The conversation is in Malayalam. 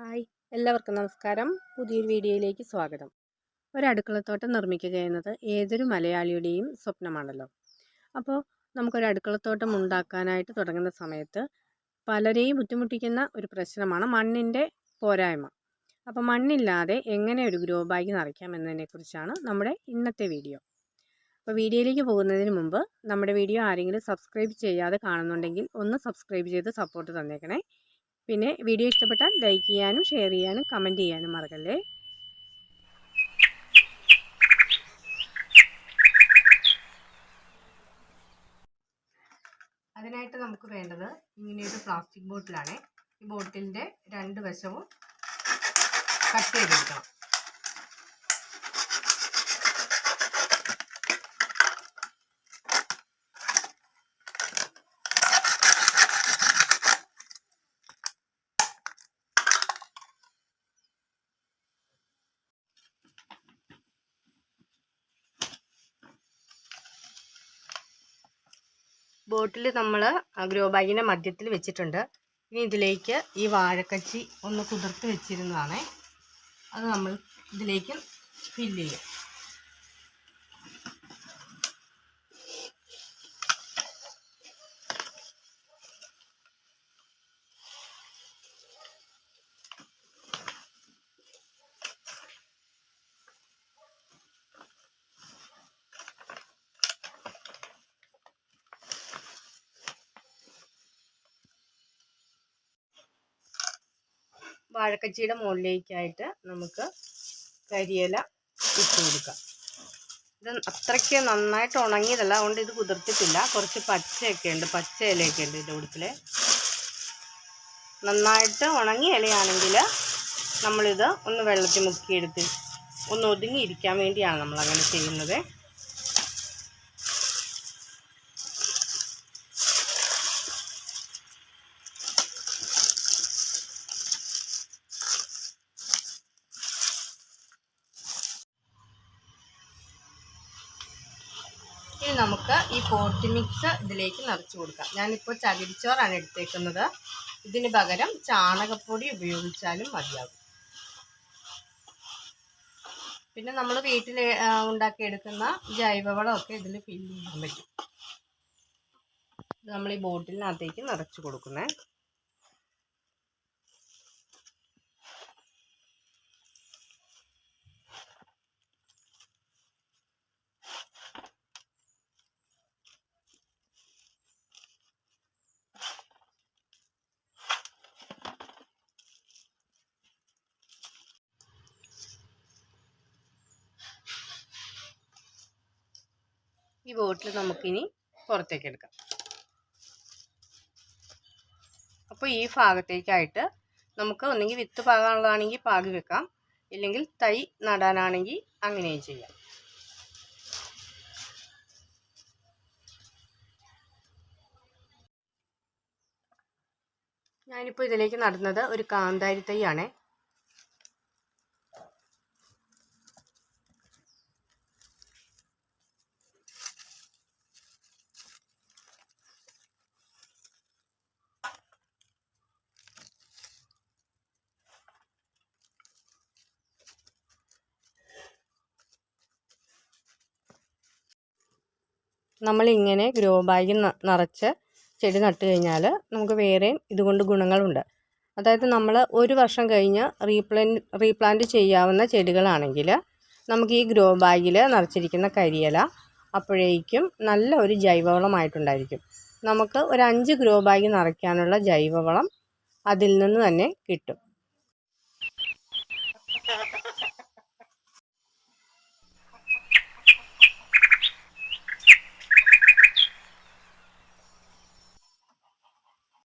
ഹായ്. എല്ലാവർക്കും നമസ്കാരം. പുതിയൊരു വീഡിയോയിലേക്ക് സ്വാഗതം. ഒരു അടുക്കളത്തോട്ടം നിർമ്മിക്കുക എന്നത് ഏതൊരു മലയാളിയുടെയും സ്വപ്നമാണല്ലോ. അപ്പോൾ നമുക്കൊരു അടുക്കളത്തോട്ടം ഉണ്ടാക്കാനായിട്ട് തുടങ്ങുന്ന സമയത്ത് പലരെയും ബുദ്ധിമുട്ടിക്കുന്ന ഒരു പ്രശ്നമാണ് മണ്ണിന്റെ പോരായ്മ. അപ്പോൾ മണ്ണില്ലാതെ എങ്ങനെ ഒരു ഗ്രോ ബാഗ് നിറയ്ക്കാം എന്നതിനെക്കുറിച്ചാണ് നമ്മുടെ ഇന്നത്തെ വീഡിയോ. അപ്പോൾ വീഡിയോയിലേക്ക് പോകുന്നതിന് മുമ്പ് നമ്മുടെ വീഡിയോ ആരെങ്കിലും സബ്സ്ക്രൈബ് ചെയ്യാതെ കാണുന്നുണ്ടെങ്കിൽ ഒന്ന് സബ്സ്ക്രൈബ് ചെയ്ത് സപ്പോർട്ട് തന്നേക്കണേ. പിന്നെ വീഡിയോ ഇഷ്ടപ്പെട്ടാൽ ലൈക്ക് ചെയ്യാനും ഷെയർ ചെയ്യാനും കമന്റ് ചെയ്യാനും മറക്കല്ലേ അതിനായിട്ട് നമുക്ക് വേണ്ടത് ഇങ്ങനെയൊരു പ്ലാസ്റ്റിക് ബോട്ടിലാണ്. ഈ ബോട്ടിലിന്റെ രണ്ട് വശവും കട്ട് ചെയ്തെടുക്കണം. ബോട്ടിൽ നമ്മൾ ഗ്രോ ബാഗിന്റെ മധ്യത്തിൽ വെച്ചിട്ടുണ്ട്. ഇനി ഇതിലേക്ക് ഈ വാഴക്കച്ചി ഒന്ന് കുതിർത്ത് വെച്ചിരുന്നതാണേ. അത് നമ്മൾ ഇതിലേക്ക് ഫില്ല് ചെയ്യാം. വാഴക്കച്ചിയുടെ മുകളിലേക്കായിട്ട് നമുക്ക് കരിയില ഇട്ട് കൊടുക്കാം. ഇത് അത്രയ്ക്ക് നന്നായിട്ട് ഉണങ്ങിയതല്ല അതുകൊണ്ട് ഇത് കുതിർത്തിട്ടില്ല. കുറച്ച് പച്ചയൊക്കെ ഉണ്ട് പച്ച ഇലയൊക്കെ ഉണ്ട് ഇതിന്റെ ഉടുപ്പിൽ നന്നായിട്ട് ഉണങ്ങിയ ഇലയാണെങ്കിൽ നമ്മളിത് ഒന്ന് വെള്ളത്തിൽ മുക്കിയെടുത്ത് ഒന്ന് ഒതുങ്ങിയിരിക്കാൻ വേണ്ടിയാണ് നമ്മൾ അങ്ങനെ ചെയ്യുന്നത്. ഇനി നമുക്ക് ഈ പോർട്ടി മിക്സ് ഇതിലേക്ക് നിറച്ച് കൊടുക്കാം. ഞാനിപ്പോൾ ചകിരിച്ചോറാണ് എടുത്തേക്കുന്നത്. ഇതിന് പകരം ചാണകപ്പൊടി ഉപയോഗിച്ചാലും മതിയാകും. പിന്നെ നമ്മൾ വീട്ടിൽ ഉണ്ടാക്കിയെടുക്കുന്ന ജൈവവളമൊക്കെ ഇതിൽ ഫില്ല് ചെയ്യാൻ പറ്റും. നമ്മൾ ഈ ബോട്ടിലിനകത്തേക്ക് നിറച്ച് കൊടുക്കുന്നേ. ഈ ബോട്ടിൽ നമുക്കിനി പുറത്തേക്ക് എടുക്കാം അപ്പോൾ ഈ ഭാഗത്തേക്കായിട്ട് നമുക്ക് ഒന്നെങ്കിൽ വിത്ത് പാകാനുള്ളതാണെങ്കിൽ പാകി വെക്കാം. ഇല്ലെങ്കിൽ തൈ നടാനാണെങ്കിൽ അങ്ങനെയും ചെയ്യാം. ഞാനിപ്പോൾ ഇതിലേക്ക് നടുന്നത് ഒരു കാന്താരി തൈയാണേ നമ്മളിങ്ങനെ ഗ്രോ ബാഗിൽ നിറച്ച് ചെടി നട്ട് കഴിഞ്ഞാൽ നമുക്ക് വേറെയും ഇതുകൊണ്ട് ഗുണങ്ങളുണ്ട്. അതായത് നമ്മൾ ഒരു വർഷം കഴിഞ്ഞ് റീപ്ലാൻ റീപ്ലാന്റ് ചെയ്യാവുന്ന ചെടികളാണെങ്കിൽ നമുക്ക് ഈ ഗ്രോ ബാഗിൽ നിറച്ചിരിക്കുന്ന കരിയില അപ്പോഴേക്കും നല്ല ഒരു ജൈവവളമായിട്ടുണ്ടായിരിക്കും. നമുക്ക് ഒരു അഞ്ച് ഗ്രോ ബാഗ് നിറയ്ക്കാനുള്ള ജൈവവളം അതിൽ നിന്ന് തന്നെ കിട്ടും.